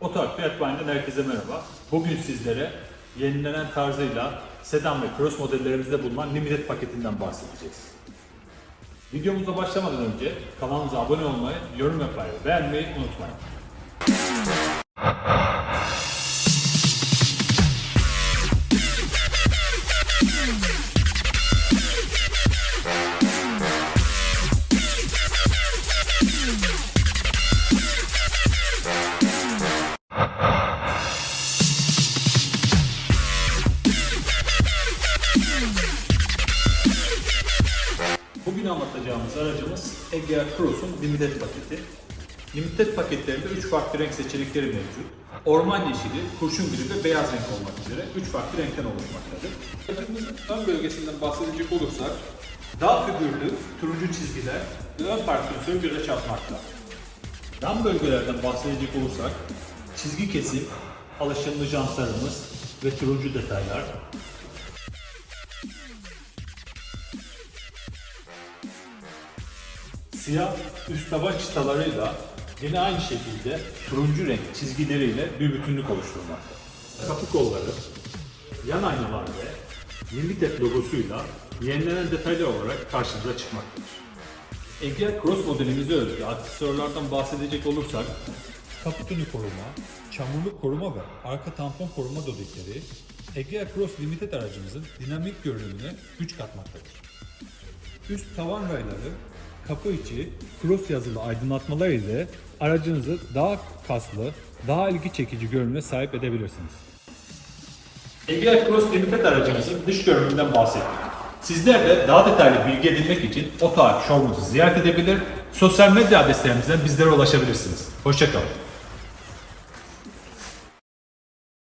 Otoak Fiyat Bayi'nden herkese merhaba. Bugün sizlere yenilenen tarzıyla sedan ve cross modellerimizde bulunan limited paketinden bahsedeceğiz. Videomuza başlamadan önce kanalımıza abone olmayı, yorum yapmayı beğenmeyi unutmayın. Bugün anlatacağımız aracımız Egea Cross'un Limited paketi. Limited paketlerinde 3 farklı renk seçenekleri mevcut. Orman yeşili, kurşun gri ve beyaz renk olmak üzere 3 farklı renkten oluşmaktadır. Aracımızın ön bölgesinden bahsedecek olursak, daha figürlü, turuncu çizgiler ve ön parkürsörü göze çarpmakta. Yan bölgelerden bahsedecek olursak, çizgi kesim, alışımlı jantlarımız ve turuncu detaylar, Siyah üst taban çıtalarıyla yine aynı şekilde turuncu renk çizgileriyle bir bütünlük oluşturmakta. Kapı kolları, yan aynalar ve Limited logosuyla yenilenen detaylar olarak karşımıza çıkmaktadır. Egea Cross modelimize özgü aksesuarlardan bahsedecek olursak kaput önü koruma, çamurluk koruma ve arka tampon koruma dodikleri Egea Cross Limited aracımızın dinamik görünümüne güç katmaktadır. Üst tavan rayları, kapı içi, cross yazılı aydınlatmalar ile aracınızı daha kaslı, daha ilgi çekici görünüme sahip edebilirsiniz. Egea Cross Limited aracımızın dış görünümünden bahsettik. Sizler de daha detaylı bilgi edinmek için Otoark Showroom'umuzu ziyaret edebilir, sosyal medya adreslerimizden bizlere ulaşabilirsiniz. Hoşçakalın.